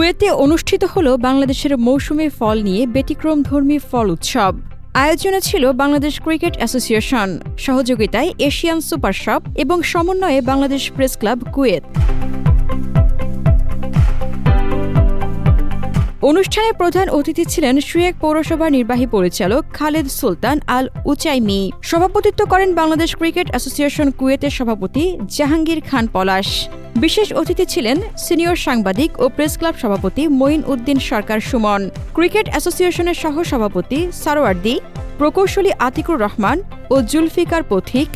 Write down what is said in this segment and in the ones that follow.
কুয়েতে অনুষ্ঠিত হল বাংলাদেশের মৌসুমি ফল নিয়ে ব্যতিক্রমধর্মী ফল উৎসব। আয়োজনে ছিল বাংলাদেশ ক্রিকেট অ্যাসোসিয়েশন, সহযোগিতায় এশিয়ান সুপার শপ এবং সমন্বয়ে বাংলাদেশ প্রেস ক্লাব কুয়েত। অনুষ্ঠানে প্রধান অতিথি ছিলেন সুয়েক পৌরসভার নির্বাহী পরিচালক খালেদ সুলতান আল উচাইমি। সভাপতিত্ব করেন বাংলাদেশ ক্রিকেট অ্যাসোসিয়েশন কুয়েতের সভাপতি জাহাঙ্গীর খান পলাশ। বিশেষ অতিথি ছিলেন সিনিয়র সাংবাদিক ও প্রেস ক্লাব সভাপতি মঈন উদ্দিন সরকার সুমন। ক্রিকেট অ্যাসোসিয়েশনের সহ সভাপতি সারোয়ার্দি, প্রকৌশলী আতিকুর রহমান ও জুলফিকার পথিক,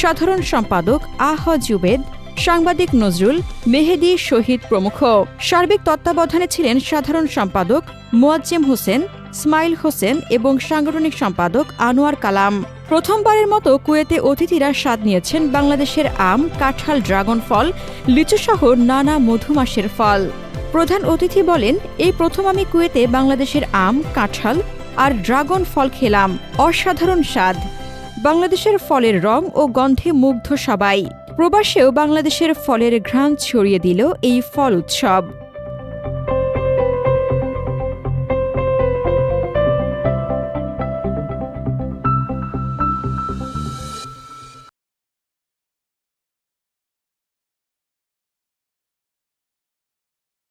সাধারণ সম্পাদক আহ জুবেদ সাংবাদিক নজরুল মেহেদি শহীদ প্রমুখ। সার্বিক তত্ত্বাবধানে ছিলেন সাধারণ সম্পাদক মোয়াজ্জেম হোসেন স্মাইল হোসেন এবং সাংগঠনিক সম্পাদক আনোয়ার কালাম। প্রথমবারের মতো কুয়েতে অতিথিরা স্বাদ নিয়েছেন বাংলাদেশের আম, কাঁঠাল, ড্রাগন ফল, লিচুসহ নানা মধুমাসের ফল। প্রধান অতিথি বলেন, এই প্রথম আমি কুয়েতে বাংলাদেশের আম, কাঁঠাল আর ড্রাগন ফল খেলাম। অসাধারণ স্বাদ। বাংলাদেশের ফলের রং ও গন্ধে মুগ্ধ সবাই। প্রবাসেও বাংলাদেশের ফলের ঘ্রাণ ছড়িয়ে দিল এই ফল উৎসব।